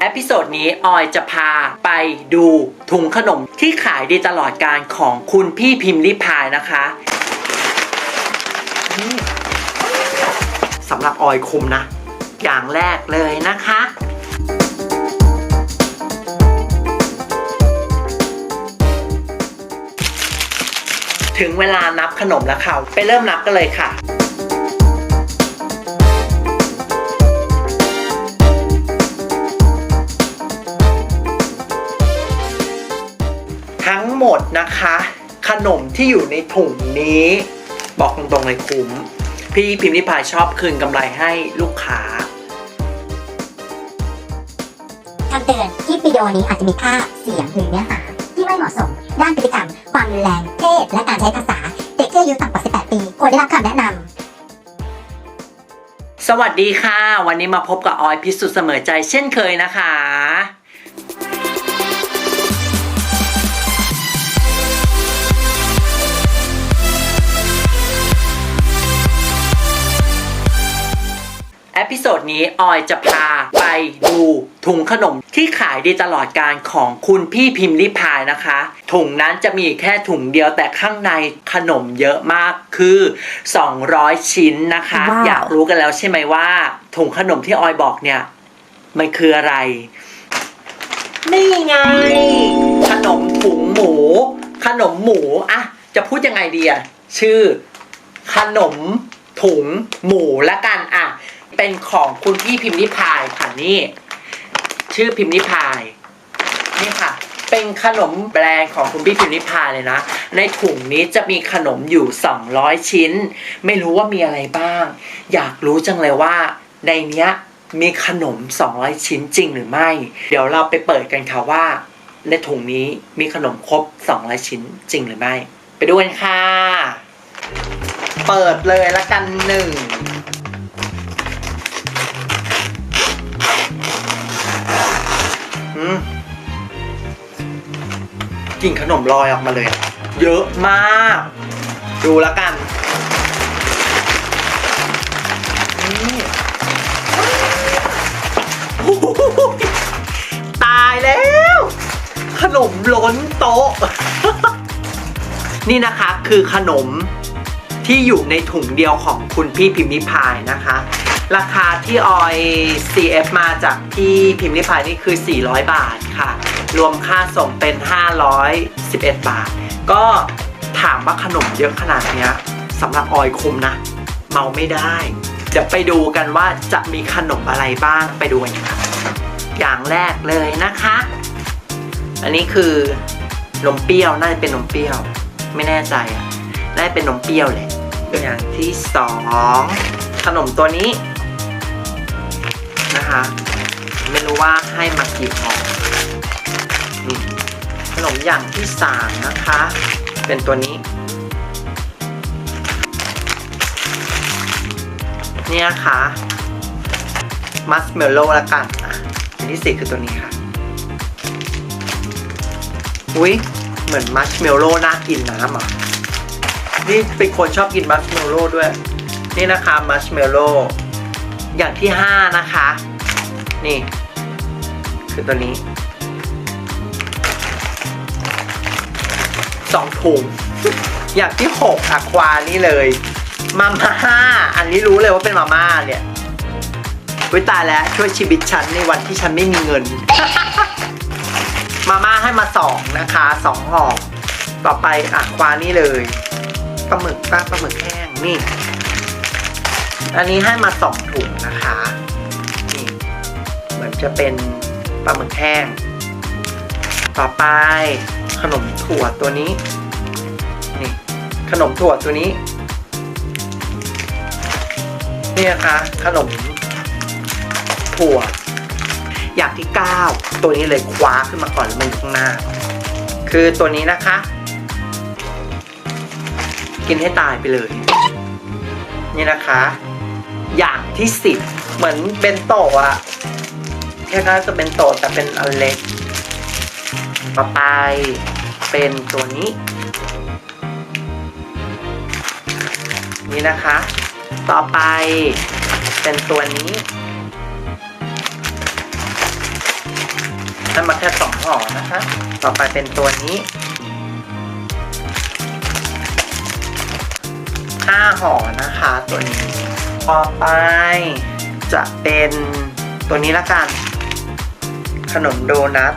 เอพิโซดนี้ออยจะพาไปดูถุงขนมที่ขายดีตลอดการของคุณพี่พิมพ์ริพายนะคะสำหรับออยคุมนะ อย่างแรกเลยนะคะ ถึงเวลานับขนมแล้วค่ะ ไปเริ่มนับกันเลยค่ะ ดนะคะ ขนมที่อยู่ในถุงนี้ บอกตรงๆเลยคุ้ม พี่พิมพ์ริพายชอบคืนกำไรให้ลูกค้าคำเตือนคลิปวิดีโอนี้อาจจะมีภาพเสียงหรือเนื้อหาที่ไม่เหมาะสม ด้านพฤติกรรม ความรุนแรง เพศ และการใช้ภาษา เด็กที่อายุต่ำกว่า 18 ปีควรได้รับคำแนะนำสวัสดีค่ะ วันนี้มาพบกับออยพิสุทธิ์เสมอใจเช่นเคยนะคะ เอพิโซดนี้ออยจะพาไปดูถุงขนมที่ขายดีตลอดการของคุณพี่พิมพ์ริพายนะคะ ถุงนั้นจะมีแค่ถุงเดียวแต่ข้างในขนมเยอะมากคือ 200 ชิ้นนะคะว้าวอยากรู้กันแล้วใช่ไหมว่า ถุงขนมที่ออยบอกเนี่ย มันคืออะไร นี่ไง ขนมถุงหมู ขนมหมูอะจะพูดยังไงดีอะชื่อ ขนมถุงหมูละกันอะ เป็นของคุณพี่พิมพ์นิพายค่ะนี่ ชื่อพิมพ์นิพายนี่ค่ะ เป็นขนมแบรนด์ของคุณพี่พิมพ์นิพายเลยนะ ในถุงนี้จะมีขนมอยู่ 200 ชิ้น ไม่รู้ว่ามีอะไรบ้าง อยากรู้จังเลยว่าในเนี้ยมีขนม 200 ชิ้นจริงหรือไม่ เดี๋ยวเราไปเปิดกันค่ะว่า ในถุงนี้มีขนมครบ 200 ชิ้นจริงหรือไม่ ไปดูกันค่ะ เปิดเลยละกันหนึ่ง อืมกลิ่นขนมลอยออกมาเลยอะเยอะมาก ดูแล้วกันนี่โอ้โหตายแล้ว ขนมล้นโต๊ะ นี่นะคะคือขนมที่อยู่ในถุงเดียวของคุณพี่พิมพ์นิพายนะคะ ราคาที่ออย CF มาจากพี่พิมพ์นิพายนี่คือ 400 บาทค่ะ รวมค่าส่งเป็น 511 บาท ก็ถามว่าขนมเยอะขนาดเนี้ยสำหรับออยคุมนะ เมาไม่ได้เดี๋ยวไปดูกันว่าจะมีขนมอะไรบ้างไปดูกันค่ะอย่างแรกเลยนะคะ อันนี้คือนมเปรี้ยวน่าจะเป็นนมเปรี้ยว ไม่แน่ใจอะน่าจะเป็นนมเปรี้ยวแหละอย่างที่สองขนมตัวนี้ นะคะ ไม่รู้ว่าให้มากี่ห่อขนมอย่างที่สามนะคะ เป็นตัวนี้ เนี่ยนะคะมัสเมลโล่ละกันอะอันที่สี่คือตัวนี้ค่ะ อุ้ยเหมือนมัชเมลโล่น่ากินน้ำอะ นี่เป็นคนชอบกินมัชเมลโล่ด้วย นี่นะคะมัชเมลโล่อย่างที่ห้านะคะ นี่ คือตัวนี้สองถุง อย่างที่หกอะควานี่เลยมาม่าอันนี้รู้เลยว่าเป็นมาม่าเนี่ยวิตายแล้วช่วยชีวิตฉันในวันที่ฉันไม่มีเงิน มาม่าให้มาสองนะคะสองห่อต่อไปอะควานี่เลยปลาหมึกป้าปลาหมึกแห้งนี่ อันนี้ให้มาสองถุงนะคะ จะเป็นปลาหมึกแห้ง ต่อไปขนมถั่วตัวนี้ นี่ ขนมถั่วตัวนี้ นี่นะคะขนมถั่ว อย่างที่ 9 ตัวนี้เลยคว้าขึ้นมาก่อนแล้วมันอยู่ข้างหน้า คือตัวนี้นะคะ กินให้ตายไปเลย นี่นะคะ อย่างที่ 10 เหมือนเบนโตะอะ คล้ายๆกับเบนโตแต่เป็นอันเล็ก ต่อไปเป็นตัวนี้ นี่นะคะ ต่อไปเป็นตัวนี้ให้มาแค่สองห่อนะคะ ต่อไปเป็นตัวนี้ห้าห่อนะคะตัวนี้ ต่อไปจะเป็นตัวนี้ละกัน ขนมโดนัท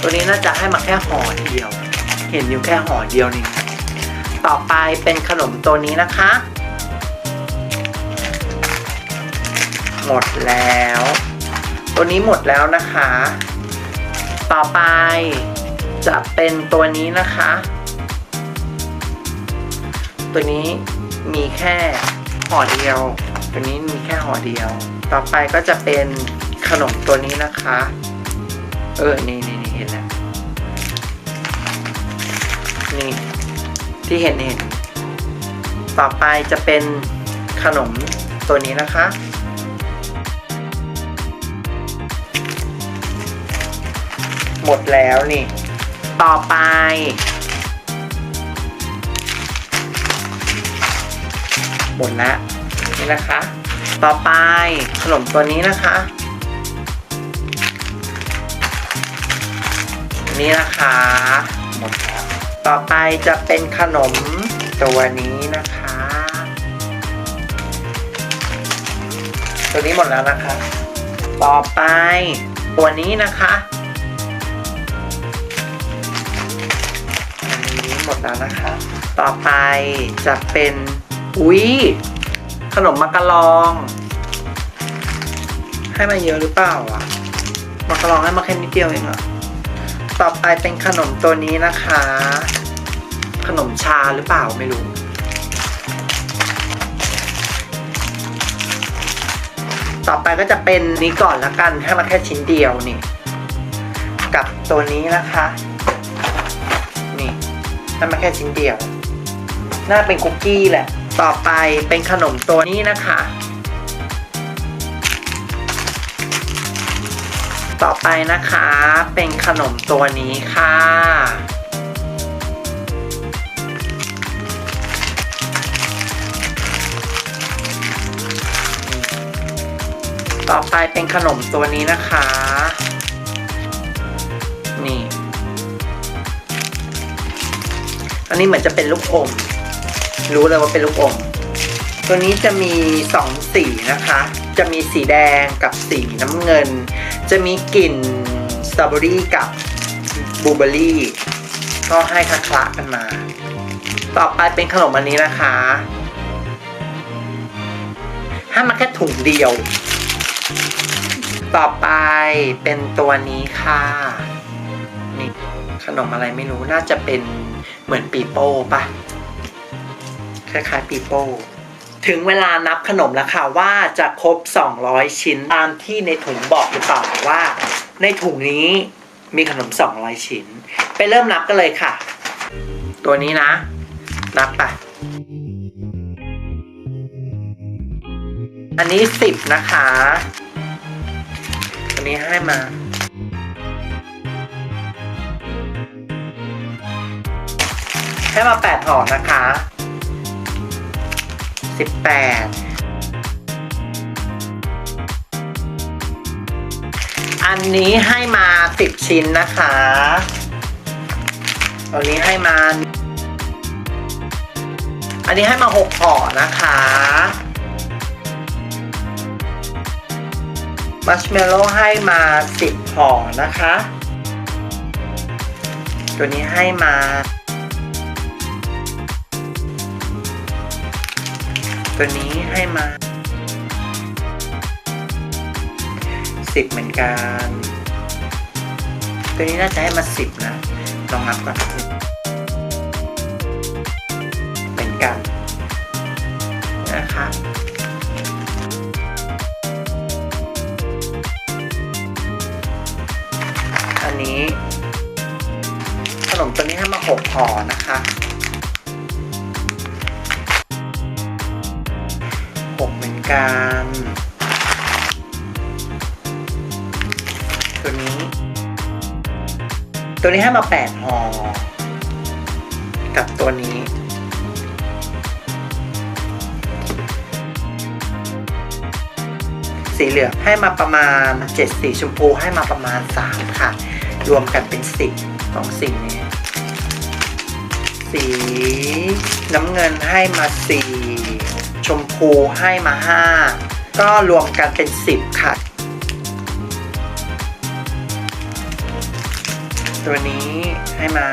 ตัวนี้น่าจะให้มาแค่ห่อเดียว เห็นอยู่แค่ห่อเดียวนี่ต่อไปเป็นขนมตัวนี้นะคะ หมดแล้ว ตัวนี้หมดแล้วนะคะ ต่อไปจะเป็นตัวนี้นะคะ ตัวนี้มีแค่ห่อเดียว ตัวนี้มีแค่ห่อเดียว ต่อไปก็จะเป็นขนมตัวนี้นะคะ เออ นี่นี่นี่เห็นแล้ว นี่ ที่เห็นเห็น ต่อไปจะเป็นขนมตัวนี้นะคะ หมดแล้วนี่ ต่อไป หมดแล้วนี่นะคะ ต่อไปขนมตัวนี้นะคะ นี่นะคะ หมดแล้ว ต่อไปจะเป็นขนมตัวนี้นะคะ ตัวนี้หมดแล้วนะคะ ต่อไปตัวนี้นะคะอันนี้หมดแล้วนะคะ ต่อไปจะเป็นอุ้ยขนมมักกะลอง ให้มาเยอะหรือเปล่าอะมักกะลองให้มาแค่นิดเดียวเองเหรอ ต่อไปเป็นขนมตัวนี้นะคะ ขนมชาหรือเปล่าไม่รู้ ต่อไปก็จะเป็นนี้ก่อนละกันให้มาแค่ชิ้นเดียวนี่ กับตัวนี้นะคะ นี่ให้มาแค่ชิ้นเดียว น่าเป็นคุกกี้แหละ ต่อไปเป็นขนมตัวนี้นะคะ ต่อไปนะคะ เป็นขนมตัวนี้ค่ะ ต่อไปเป็นขนมตัวนี้นะคะ นี่ อันนี้เหมือนจะเป็นลูกอม รู้เลยว่าเป็นลูกอม ตัวนี้จะมีสองสีนะคะ จะมีสีแดงกับสีน้ำเงิน จะมีกลิ่นสตรอเบอรี่กับบลูเบอรี่ก็ให้คละๆกันมา ต่อไปเป็นขนมอันนี้นะคะให้มาแค่ถุงเดียว ต่อไปเป็นตัวนี้ค่ะนี่ขนมอะไรไม่รู้น่าจะเป็นเหมือนปีโป้ปะคล้ายๆปีโป้ ถึงเวลานับขนมแล้วค่ะว่าจะครบ 200 ชิ้นตามที่ในถุงบอกหรือเปล่าว่า ในถุงนี้มีขนม 200 ชิ้น ไปเริ่มนับกันเลยค่ะ ตัวนี้นะ นับไปอันนี้ 10 นะคะอันนี้ให้มาให้มา8ห่อนะคะ 18 อันนี้ให้มา 10 ชิ้นนะคะอันนี้ให้มา อันนี้ให้มา 6 ห่อนะคะ มัชเมลโล่ให้มา 10 ห่อนะคะ ตัวนี้ให้มา ตัวนี้ให้มา 10 เหมือนกัน ตัวนี้น่าจะให้มา 10 นะ ลองนับก่อนเหมือนกันนะคะอันนี้ขนมตัวนี้ให้มาหกห่อนะคะ กันตัวนี้ ตัวนี้ให้มาแปดห่อกับตัวนี้สีเหลืองให้มาประมาณ7สีชมพูให้มาประมาณ 3 ค่ะ รวมกันเป็นสิบสองสีนี้ สีน้ำเงินให้มาสี่ ชมพูให้มาห้าก็รวมกันเป็นสิบค่ะ ตัวนี้ให้มา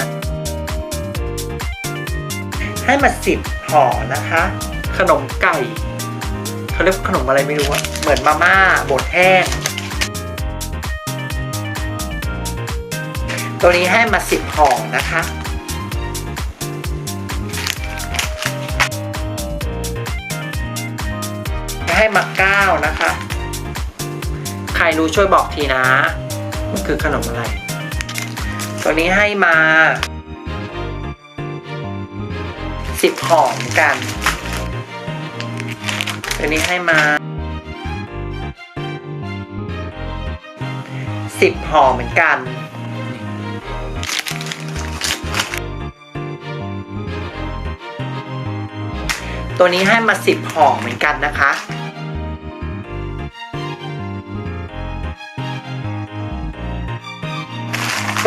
ให้มาสิบห่อนะคะ ขนมไก่เขาเรียกขนมอะไรไม่รู้อะเหมือนมาม่าบดแห้ง ตัวนี้ให้มาสิบห่อนะคะ มาก้านะคะ ใครรู้ช่วยบอกทีนะ มันคือขนมอะไร ตัวนี้ให้มาสิบห่อเหมือนกัน ตัวนี้ให้มาสิบห่อเหมือนกันตัวนี้ให้มาสิบห่อเหมือนกันนะคะ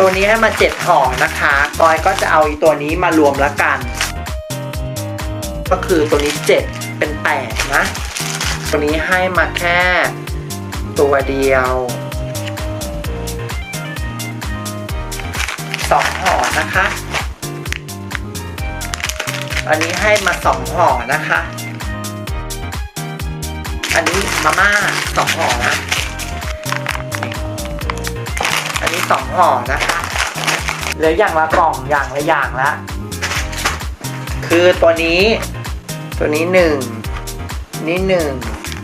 ตัวนี้ให้มาเจ็ดห่อนะคะกอยก็จะเอาอีตัวนี้มารวมแล้วกัน ก็คือตัวนี้เจ็ดเป็นแปดนะ ตัวนี้ให้มาแค่ตัวเดียวสองห่อนะคะ อันนี้ให้มาสองห่อนะคะ อันนี้มาม่าสองห่อนะ นนี้สองห่อนะคะเหลืออย่างละกล่องอย่างละอย่างละ คือตัวนี้ ตัวนี้หนึ่งนี่หนึ่ง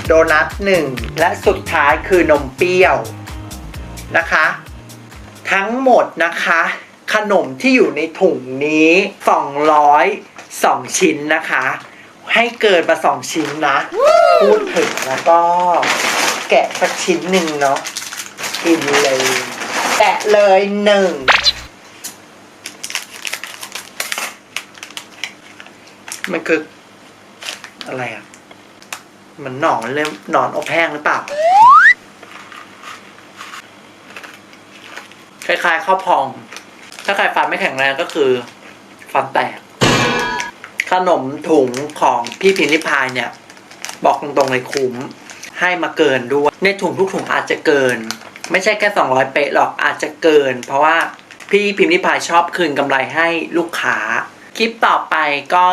โดนัทหนึ่งและสุดท้ายคือนมเปรี้ยวนะคะ ทั้งหมดนะคะ ขนมที่อยู่ในถุงนี้ 202ชิ้นนะคะ ให้เกินมา2ชิ้นนะ พูดถึงแล้วก็ แกะสักชิ้นหนึ่งเนาะกินเลย แกะเลยหนึ่งมันคือ อะไรอะ มันหนอนเลยหนอนอบแห้งหรือเปล่า คล้ายๆข้าวพอง ถ้าใครฟันไม่แข็งแรงก็คือ ฟันแตก ขนมถุงของพี่พิมพ์ริพายเนี่ย บอกตรงๆเลยคุ้ม ให้มาเกินด้วย ในถุงทุกถุงอาจจะเกิน ไม่ใช่แค่200เป๊ะหรอกอาจจะเกิน เพราะว่าพี่พิมพ์ริพายชอบคืนกำไรให้ลูกค้า คลิปต่อไปก็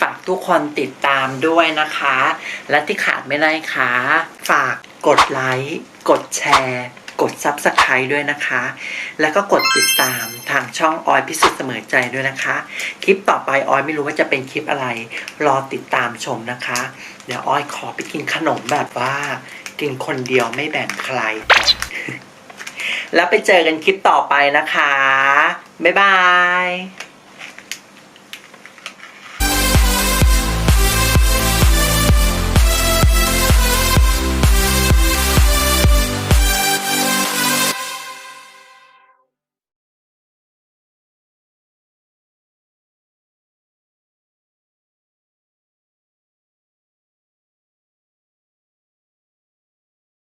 ฝากทุกคนติดตามด้วยนะคะ และที่ขาดไม่ได้ค่ะ ฝากกดไลค์กดแชร์กด Subscribe ด้วยนะคะ แล้วก็กดติดตามทางช่องออยพิสุทธิ์เสมอใจด้วยนะคะ คลิปต่อไปออยไม่รู้ว่าจะเป็นคลิปอะไร รอติดตามชมนะคะ เดี๋ยวออยขอไปกินขนมแบบว่า กินคนเดียวไม่แบ่งใครก่อน แล้วไปเจอกันคลิปต่อไปนะคะ บ๊ายบาย